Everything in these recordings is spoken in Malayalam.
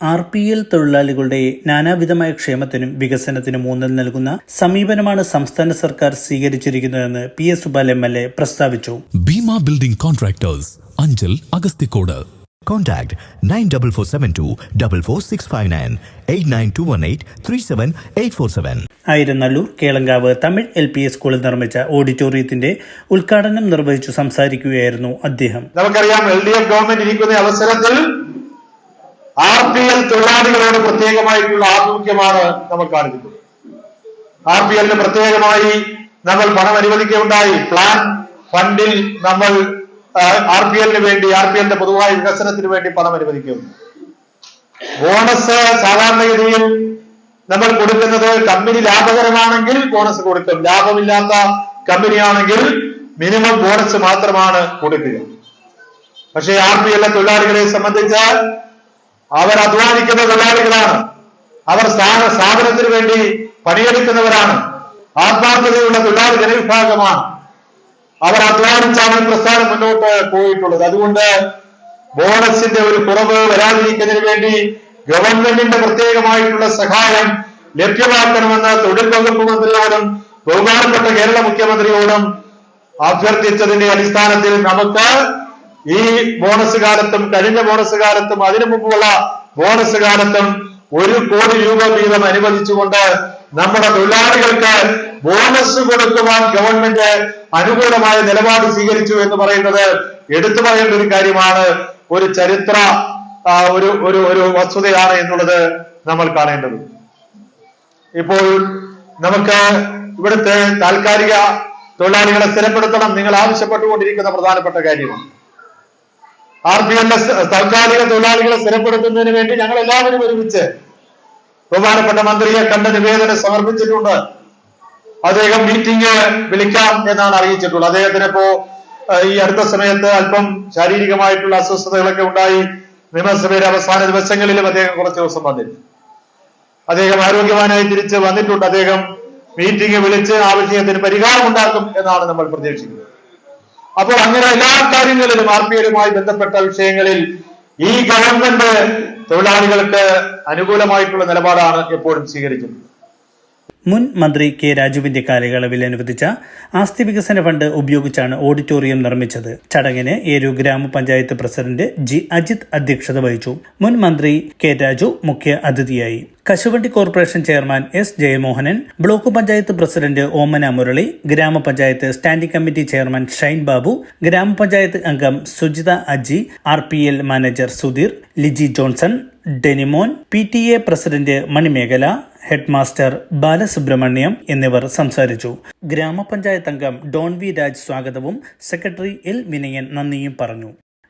ആർ പി എൽ തൊഴിലാളികളുടെ നാനാവിധമായ ക്ഷേമത്തിനും വികസനത്തിനും ഊന്നൽ നൽകുന്ന സമീപനമാണ് സംസ്ഥാന സർക്കാർ സ്വീകരിച്ചിരിക്കുന്നതെന്ന് P S Subal M L A പ്രസ്താവിച്ചു. Bhima building contractors Anchal Agasthikode. Contact nine double four seven two double four six five nine eight nine two one eight three seven eight four seven. Ayiranalloor Kelankavu Tamil L P S സ്കൂളിൽ നിർമ്മിച്ച ഓഡിറ്റോറിയത്തിന്റെ ഉദ്ഘാടനം നിർവഹിച്ചു സംസാരിക്കുകയായിരുന്നു അദ്ദേഹം. നമുക്കറിയാം എൽ ഡി എഫ് ഗവൺമെന്റ് ഇരിക്കുന്ന അവസരത്തിൽ ആർ പി തൊഴിലാളികളോട് പ്രത്യേകമായിട്ടുള്ള ആഭിമുഖ്യമാണ് നമ്മൾ കാണിക്കുന്നത്. ആർ പി എല്ലിന് പ്രത്യേകമായി നമ്മൾ പണം അനുവദിക്കുകയുണ്ടായി. പ്ലാൻ ഫണ്ടിൽ നമ്മൾ ആർ പി എല്ലിന് വേണ്ടി ആർ പി എല്ലിന്റെ പൊതുവായ വികസനത്തിന് വേണ്ടി പണം അനുവദിക്കുന്നു ബോണസ് സാധാരണഗതിയിൽ നമ്മൾ കൊടുക്കുന്നത് കമ്പനി ലാഭകരമാണെങ്കിൽ ബോണസ് കൊടുക്കും. ലാഭമില്ലാത്ത കമ്പനിയാണെങ്കിൽ മിനിമം ബോണസ് മാത്രമാണ് കൊടുക്കുക. പക്ഷേ ആർ പി എല്ലിലെ തൊഴിലാളികളെ സംബന്ധിച്ച് അവർ അധ്വാനിക്കുന്ന തൊഴിലാളികളാണ്. അവർ സ്ഥാപനത്തിന് വേണ്ടി പണിയെടുക്കുന്നവരാണ്. ആത്മാർത്ഥതയുള്ള തൊഴിലാളി ജനവിഭാഗമാണ്. അവർ അധ്വാനിച്ചാണ് ഈ പ്രസ്ഥാനം മുന്നോട്ട് പോയിട്ടുള്ളത്. അതുകൊണ്ട് ബോണസിന്റെ ഒരു കുറവ് വരാതിരിക്കുന്നതിന് വേണ്ടി ഗവൺമെന്റിന്റെ പ്രത്യേകമായിട്ടുള്ള സഹായം ലഭ്യമാക്കണമെന്ന് തൊഴിൽ വകുപ്പ് മന്ത്രിയോടും ബഹുമാനപ്പെട്ട കേരള മുഖ്യമന്ത്രിയോടും അഭ്യർത്ഥിച്ചതിന്റെ അടിസ്ഥാനത്തിൽ നമുക്ക് ഈ ബോണസ് കാലത്തും കഴിഞ്ഞ ബോണസ് കാലത്തും അതിനു മുമ്പുള്ള ബോണസ് കാലത്തും ഒരു കോടി രൂപ വീതം അനുവദിച്ചുകൊണ്ട് നമ്മുടെ തൊഴിലാളികൾക്ക് ബോണസ് കൊടുക്കുവാൻ ഗവൺമെന്റ് അനുകൂലമായ നിലപാട് സ്വീകരിച്ചു എന്ന് പറയുന്നത് എടുത്തു പറയേണ്ട ഒരു കാര്യമാണ്. ഒരു ചരിത്ര ഒരു ഒരു ഒരു വസ്തുതയാണ് എന്നുള്ളത് നമ്മൾ കാണേണ്ടത്. ഇപ്പോൾ നമുക്ക് ഇവിടുത്തെ താൽക്കാലിക തൊഴിലാളികളെ സ്ഥിരപ്പെടുത്തണം. നിങ്ങൾ ആവശ്യപ്പെട്ടുകൊണ്ടിരിക്കുന്ന പ്രധാനപ്പെട്ട കാര്യമാണ്. ആർ പി എല്ലിന്റെ താൽക്കാലിക തൊഴിലാളികളെ സ്ഥിരപ്പെടുത്തുന്നതിന് വേണ്ടി ഞങ്ങൾ എല്ലാവരും ഒരുമിച്ച് ബഹുമാനപ്പെട്ട മന്ത്രിയെ കണ്ട നിവേദനം സമർപ്പിച്ചിട്ടുണ്ട്. അദ്ദേഹം മീറ്റിംഗ് വിളിക്കാം എന്നാണ് അറിയിച്ചിട്ടുള്ളത്. അദ്ദേഹത്തിന് ഇപ്പോ ഈ അടുത്ത സമയത്ത് അല്പം ശാരീരികമായിട്ടുള്ള അസ്വസ്ഥതകളൊക്കെ ഉണ്ടായി. നിയമസഭയുടെ അവസാന ദിവസങ്ങളിലും അദ്ദേഹം കുറച്ച് ദിവസം വന്നിരുന്നു. അദ്ദേഹം ആരോഗ്യവാനായി തിരിച്ച് വന്നിട്ടുണ്ട്. അദ്ദേഹം മീറ്റിംഗ് വിളിച്ച് ആ വിഷയത്തിന് പരിഹാരം ഉണ്ടാക്കും എന്നാണ് നമ്മൾ പ്രതീക്ഷിക്കുന്നത്. അപ്പോൾ അങ്ങനെ എല്ലാ കാര്യങ്ങളിലും ആർ ബന്ധപ്പെട്ട വിഷയങ്ങളിൽ ഈ ഗവൺമെന്റ് തൊഴിലാളികൾക്ക് അനുകൂലമായിട്ടുള്ള നിലപാടാണ് എപ്പോഴും സ്വീകരിക്കുന്നത്. മുൻ മന്ത്രി കെ രാജുവിന്റെ കാലയളവിൽ അനുവദിച്ച ആസ്തി വികസന ഫണ്ട് ഉപയോഗിച്ചാണ് ഓഡിറ്റോറിയം നിർമ്മിച്ചത്. ചടങ്ങിന് ഏരു ഗ്രാമപഞ്ചായത്ത് പ്രസിഡന്റ് ജി അജിത് അധ്യക്ഷത വഹിച്ചു. മുൻ മന്ത്രി കെ രാജു മുഖ്യ അതിഥിയായി. കശുവണ്ടി corporation chairman S Jayamohanan block panchayat president Omana Murali ഗ്രാമപഞ്ചായത്ത് standing committee chairman Shine Babu ഗ്രാമപഞ്ചായത്ത് അംഗം Sujitha Aji R P L manager Sudheer Liji Johnson Denimon P T A president Manimekhala headmaster Balasubramaniam എന്നിവർ സംസാരിച്ചു. ഗ്രാമപഞ്ചായത്ത് അംഗം ഡോൺ വി രാജ് സ്വാഗതവും സെക്രട്ടറി എൽ വിനയൻ നന്ദിയും പറഞ്ഞു.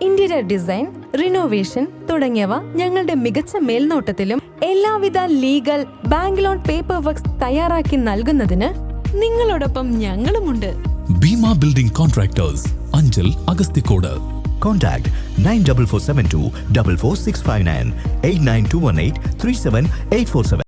ഇന്റീരിയർ ഡിസൈൻ റിനോവേഷൻ തുടങ്ങിയവ ഞങ്ങളുടെ മികച്ച മേൽനോട്ടത്തിലും എല്ലാവിധ legal bank loan paper works തയ്യാറാക്കി നൽകുന്നതിന് നിങ്ങളോടൊപ്പം ഞങ്ങളുമുണ്ട് Bhima building contractors Anchal Agasthikode Contact 94472 44659 89218 37847.